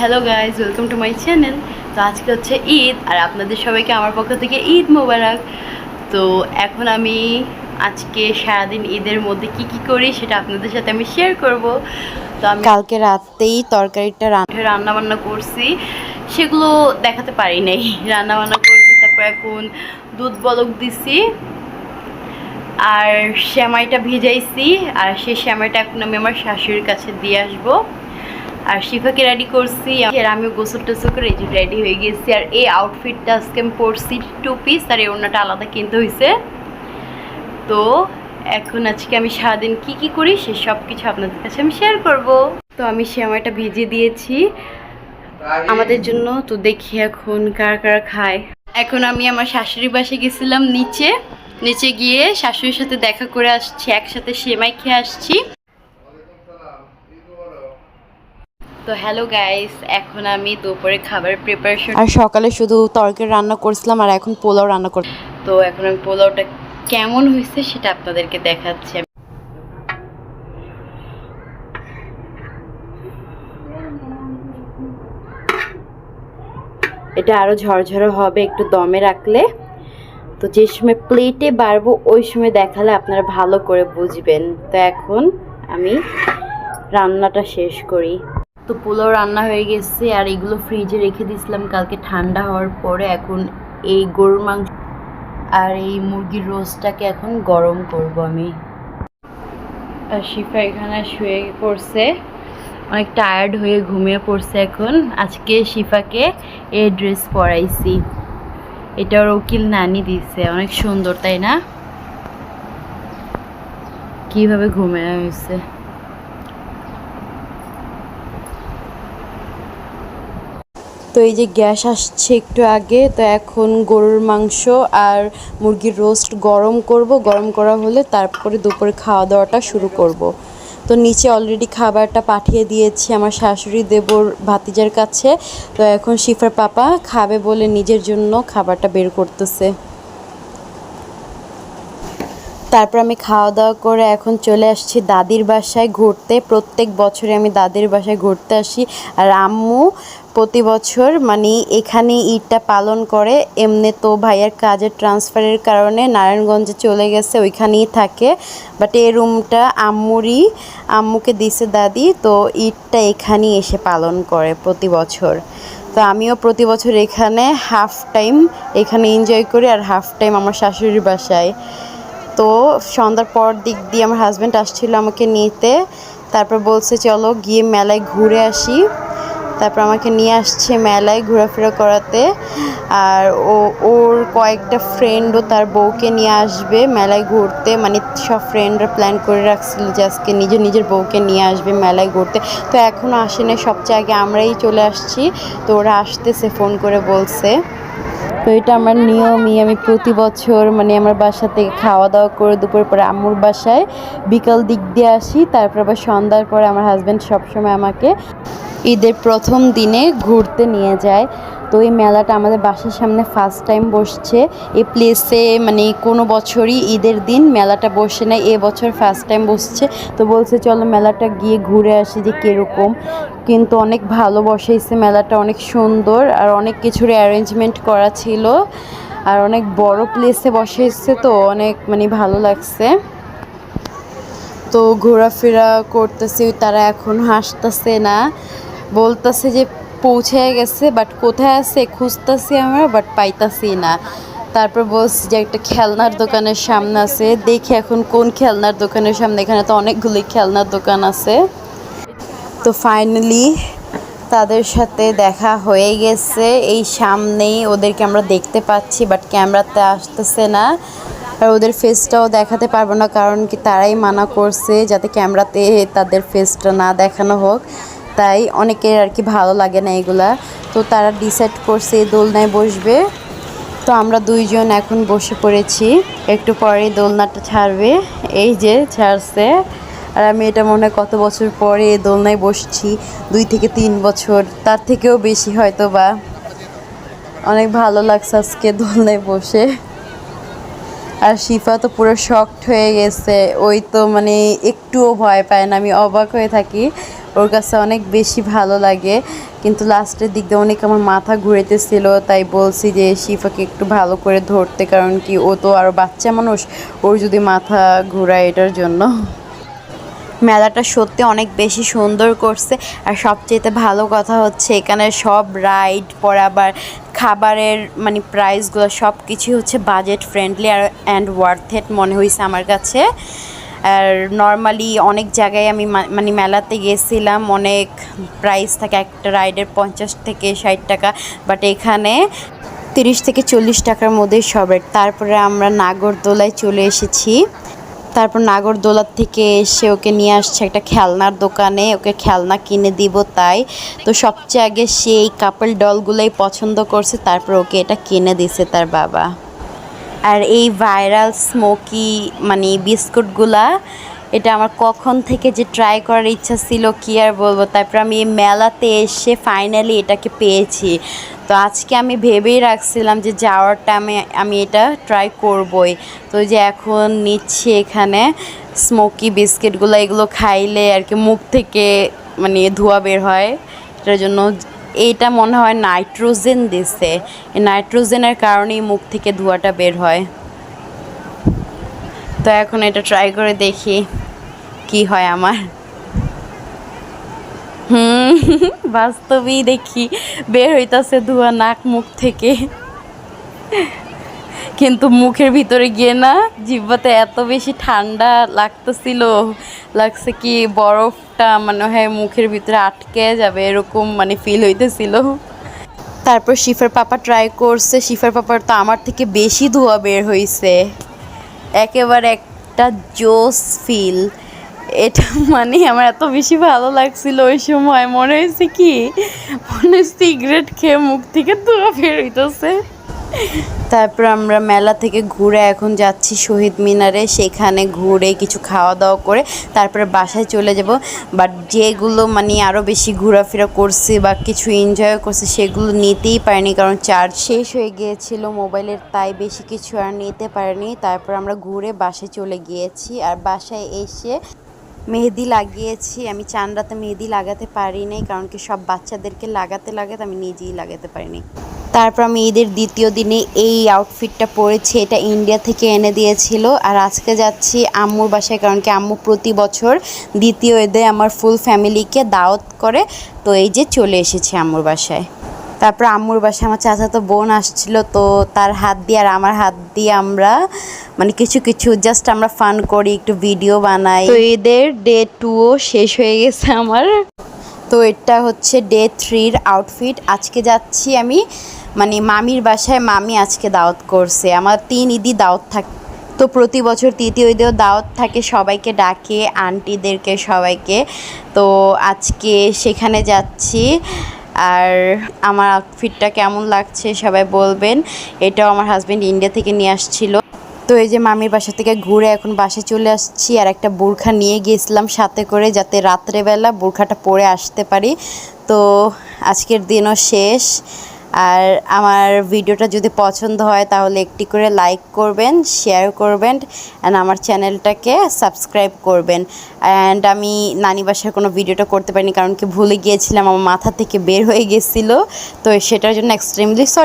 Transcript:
Hello guys welcome to my channel তো আজকে হচ্ছে ঈদ আর আপনাদের সবাইকে আমার পক্ষ থেকে ঈদ মোবারক। তো এখন আমি আজকে সারাদিন ঈদের মধ্যে কি কি করি সেটা আপনাদের সাথে আমি শেয়ার করব। তো আমি কালকে রাতেই তরকারিটা রান্না রান্না বান্না করছি। সেগুলো দেখাতে পারি নাই। রান্না বান্না করছি তারপর এখন দুধ বলক দিছি। আর শ্যামাইটা ভিজাইছি। আর সেই শ্যামাইটা এখন আমি আমার শাশুড়ির কাছে দিয়ে আসব। আর শিফাকে রেডি করছি। আর আমি গোসল টোসল করে যে রেডি হয়ে গেছি। আর এই আউটফিটটা আজকে আমি পরছি টু পিস আর এই ওড়নাটা আলাদা কিনতে হয়েছে তো এখন আজকে আমি সারাদিন কি কি করি সে সব কিছু আপনাদের কাছে আমি শেয়ার করব। তো আমি শ্যামাইটা ভিজিয়ে দিয়েছি। আমাদের জন্য তো দেখি এখন কারা কারা খায়। এখন আমি আমার শাশুড়ি বাসে গেছিলাম নিচে। নিচে গিয়ে শাশুড়ির সাথে দেখা করে আসছি। একসাথে সেমাই খেয়ে আসছি। তো হ্যালো গাইস এখন আমি দুপুরে খাবার প্রিপারেশন আর সকালে শুধু তরকারি রান্না করছিলাম আর এখন পোলাও রান্না কর তো এখন আমি পোলাওটা কেমন হয়েছে সেটা আপনাদেরকে দেখাচ্ছি। এটা আরও ঝরঝরে হবে একটু দমে রাখলে। তো যে সময় প্লেটে বাড়বো ওই সময় দেখালে আপনারা ভালো করে বুঝবেন। তো এখন আমি রান্নাটা শেষ করি। তো পোলাও রান্না হয়ে গেছে আর এগুলো ফ্রিজে রেখে দিয়েছিলাম, কালকে ঠান্ডা হওয়ার পরে এখন এই গরুর মাংস আর এই মুরগির রোস্টটাকে এখন গরম করব আমি। আর শিফা এখানে শুয়ে পড়ছে, অনেক টায়ার্ড হয়ে ঘুমিয়ে পড়ছে এখন। আজকে শিফাকে এই ড্রেস পরাইছি। এটা ওর উকিল নানি দিছে অনেক সুন্দর, তাই না? কীভাবে ঘুমিয়ে হয়েছে? তো এই যে গ্যাস আসছে একটু আগে, তো এখন গরুর মাংস আর মুরগির রোস্ট গরম করব। গরম করা হলে তারপরে দুপুরে খাওয়া দাওয়াটা শুরু করব। তো নিচে অলরেডি খাবারটা পাঠিয়ে দিয়েছি আমার শাশুড়ি দেবর ভাতিজার কাছে। তো এখন শিফার পাপা খাবে বলে নিজের জন্য খাবারটা বের করতেছে। তারপর আমি খাওয়া দাওয়া করে এখন চলে আসছি দাদির বাসায় ঘুরতে। প্রত্যেক বছরে আমি দাদির বাসায় ঘুরতে আসি। আর আম্মু প্রতি বছর মানে এখানে ঈদটা পালন করে। এমনি তো ভাইয়ের কাজের ট্রান্সফারের কারণে নারায়ণগঞ্জে চলে গেছে, ওইখানেই থাকে। বাট এই রুমটা আম্মুরই, আম্মুকে দিছে দাদি। তো ঈদটা এখানেই এসে পালন করে প্রতি বছর। তো আমিও প্রতি বছর এখানে হাফ টাইম এখানে এনজয় করি আর হাফ টাইম আমার শাশুড়ির বাসায়। তো সন্ধ্যার পর দিক দিয়ে আমার হাজব্যান্ড আসছিল আমাকে নিতে। তারপর বলছে, চলো গিয়ে মেলায় ঘুরে আসি। তারপর আমাকে নিয়ে আসছে মেলায় ঘোরাফেরা করাতে। আর ও, ওর কয়েকটা ফ্রেন্ডও তার বউকে নিয়ে আসবে মেলায় ঘুরতে। মানে সব ফ্রেন্ডরা প্ল্যান করে রাখছিল যে আজকে নিজের নিজের বউকে নিয়ে আসবে মেলায় ঘুরতে। তো এখনও আসে না সবচেয়ে আগে আমরাই চলে আসছি। তো ওরা আসতেছে ফোন করে বলছে। তো এটা আমার নিয়মই। আমি প্রতি বছর মানে আমার বাসা থেকে খাওয়া দাওয়া করে দুপুর পরে আম্মুর বাসায় বিকাল দিক দিয়ে আসি, তারপর আবার সন্ধ্যার পরে আমার হাজব্যান্ড সবসময় আমাকে ঈদের প্রথম দিনে ঘুরতে নিয়ে যায়। তো এই মেলাটা আমাদের বাসার সামনে ফার্স্ট টাইম বসছে। এই প্লেসে মানে কোনো বছরই ঈদের দিন মেলাটা বসে না এ বছর ফার্স্ট টাইম বসছে। তো বলছে, চলো মেলাটা গিয়ে ঘুরে আসি যে কীরকম। কিন্তু অনেক ভালো বসাইছে মেলাটা, অনেক সুন্দর আর অনেক কিছুর অ্যারেঞ্জমেন্ট করা ছিল। আর অনেক বড় প্লেসে বসাইছে তো অনেক মানে ভালো লাগছে। তো ঘোরাফেরা করতেছি, তারা এখন হাসতেছে না। বলতেছে যে পৌঁছে গেছে বাট কোথায় আছে খুঁজতেছি আমরা বাট পাইতাছি না। তারপর বলছি যে একটা খেলনার দোকানের সামনে আছে, দেখি এখন কোন খেলনার দোকানের সামনে। এখানে তো অনেকগুলি খেলনার দোকান আছে। তো ফাইনালি তাদের সাথে দেখা হয়ে গেছে। এই সামনেই ওদেরকে আমরা দেখতে পাচ্ছি বাট ক্যামেরাতে আসতেছে না। আর ওদের ফেসটাও দেখাতে পারব না, কারণ কি তারাই মানা করছে, যাতে ক্যামেরাতে তাদের ফেসটা না দেখানো হোক। তাই অনেকের আর কি ভালো লাগে না এগুলা। তো তারা ডিসাইড করছে দোলনায় বসবে। তো আমরা দুইজন এখন বসে পড়েছি। একটু পরে দোলনাটা ছাড়বে। এই যে ছাড়ছে। আর আমি এটা মনে কত বছর পরে দোলনায় বসছি। দুই থেকে তিন বছর। তার থেকেও বেশি হয়তো বা অনেক ভালো লাগছে আজকে দোলনায় বসে। আর শিফা তো পুরো শক্ট হয়ে গেছে। ওই তো মানে একটুও ভয় পায় না, আমি অবাক হয়ে থাকি। ওর কাছে অনেক বেশি ভালো লাগে। কিন্তু লাস্টের দিক দিয়ে অনেক আমার মাথা ঘুরেতেছিল, তাই বলছি যে শিফাকে একটু ভালো করে ধরতে, কারণ কি ও তো আরও বাচ্চা মানুষ, ওর যদি মাথা ঘুরায় এটার জন্য। মেলাটা সত্যি অনেক বেশি সুন্দর করছে। আর সবচেয়ে ভালো কথা হচ্ছে এখানে সব রাইড পর আবার খাবারের মানে প্রাইসগুলো সব কিছুই হচ্ছে বাজেট ফ্রেন্ডলি আর অ্যান্ড ওয়ার্থেড মনে হয়েছে আমার কাছে। আর নর্মালি অনেক জায়গায় আমি মানে মেলাতে গেছিলাম, অনেক প্রাইস থাকে, একটা রাইডের পঞ্চাশ থেকে ষাট টাকা বাট এখানে তিরিশ থেকে চল্লিশ টাকার মধ্যেই সবের তারপরে আমরা নাগরদোলায় চলে এসেছি। তারপর নাগরদোলার থেকে এসে ওকে নিয়ে আসছে একটা খেলনার দোকানে। ওকে খেলনা কিনে দিব তাই। তো সবচেয়ে আগে সে এই কাপল ডলগুলোই পছন্দ করছে, তারপর ওকে এটা কিনে দিছে তার বাবা। আর এই ভাইরাল স্মোকি মানে বিস্কুটগুলা এটা আমার কখন থেকে যে ট্রাই করার ইচ্ছা ছিল, কী আর বলব? তারপর আমি এই মেলাতে এসে ফাইনালি এটাকে পেয়েছি। তো আজকে আমি ভেবেই রাখছিলাম যে যাওয়ার টাইমে আমি এটা ট্রাই করবই। তো যে এখন নিচ্ছি এখানে স্মোকি বিস্কিটগুলো এগুলো খাইলে আর কি মুখ থেকে মানে ধোঁয়া বের হয়। এটার জন্য এইটা মনে হয় নাইট্রোজেন দিছে। এই নাইট্রোজেনের কারণেই মুখ থেকে ধোঁয়াটা বের হয়। তো এখন এটা ট্রাই করে দেখি কি হয় আমার। হুম, বাস্তবেই দেখি। বের হইতাছে ধোঁয়া নাক মুখ থেকে। কিন্তু মুখের ভিতরে গিয়ে না জিহ্বাতে এত বেশি ঠান্ডা লাগতেছিল। লাগছে কি বরফটা মানে হয় মুখের ভিতরে আটকে যাবে এরকম মানে ফিল হইতেছিল। তারপর শিফার পাপা ট্রাই করছে। শিফার পাপার তো আমার থেকে বেশি ধোয়া বের হইছে। একেবারে একটা জোস ফিল এটা মানে আমার এত বেশি ভালো লাগছিল ওই সময়। মনে হয়েছে কি? মনে সিগারেট খেয়ে মুখ থেকে ধোয়া বের হইতেছে। তারপর আমরা মেলা থেকে ঘুরে এখন যাচ্ছি শহীদ মিনারে। সেখানে ঘুরে কিছু খাওয়া দাওয়া করে তারপরে বাসায় চলে যাব। বাট যেগুলো মানে আরও বেশি ঘোরাফেরা করছি বা কিছু এনজয় করছি সেগুলো নিতেই পারিনি কারণ চার্জ শেষ হয়ে গিয়েছিল মোবাইলের, তাই বেশি কিছু আর নিতে পারিনি। তারপর আমরা ঘুরে বাসায় চলে গিয়েছি আর বাসায় এসে মেহেদি লাগিয়েছি। আমি চান্দাতে মেহেদি লাগাতে পারি নাই কারণ কি সব বাচ্চাদেরকে লাগাতে লাগাতে আমি নিজেই লাগাতে পারিনি। তারপর আমি ঈদের দ্বিতীয় দিনে এই আউটফিটটা পরেছি, এটা ইন্ডিয়া থেকে এনে দিয়েছিল। আর আজকে যাচ্ছি আম্মুর বাসায়, কারণ কি আম্মু প্রতি বছর দ্বিতীয় ঈদে আমার ফুল ফ্যামিলিকে দাওয়াত করে। তো এই যে চলে এসেছি আম্মুর বাসায়। তারপর আম্মুর বাসায় আমার চাচা তো বোন আসছিল, তো তার হাত দিয়ে আর আমার হাত দিয়ে আমরা মানে কিছু কিছু জাস্ট আমরা ফান করি, একটু ভিডিও বানাই। তো এদের ডে টুও শেষ হয়ে গেছে আমার। তো এটা হচ্ছে ডে থ্রির আউটফিট আজকে যাচ্ছি আমি মানে মামির বাসায় মামি আজকে দাওয়াত করছে। আমার তিন ঈদই দাওয়াত থাকে, তো প্রতি বছর তৃতীয় ঈদেও দাওয়াত থাকে, সবাইকে ডাকে, আন্টিদেরকে সবাইকে। তো আজকে সেখানে যাচ্ছি আর আমার আউটফিটটা কেমন লাগছে সবাই বলবেন। এটাও আমার হাজব্যান্ড ইন্ডিয়া থেকে নিয়ে আসছিল। তো এই যে মামির বাসা থেকে ঘুরে এখন বাসে চলে আসছি আর একটা বোরখা নিয়ে গিয়েছিলাম সাথে করে যাতে রাত্রেবেলা বোরখাটা পরে আসতে পারি। তো আজকের দিনও শেষ। আর আমার ভিডিওটা যদি পছন্দ হয় তাহলে একটি করে লাইক করবেন শেয়ার করবেন অ্যান্ড আমার চ্যানেলটাকে সাবস্ক্রাইব করবেন। অ্যান্ড আমি নানি বাসার কোনো ভিডিওটা করতে পারিনি কারণ কি ভুলে গিয়েছিলাম, আমার মাথা থেকে বের হয়ে গেছিল, তো সেটার জন্য এক্সট্রিমলি সরি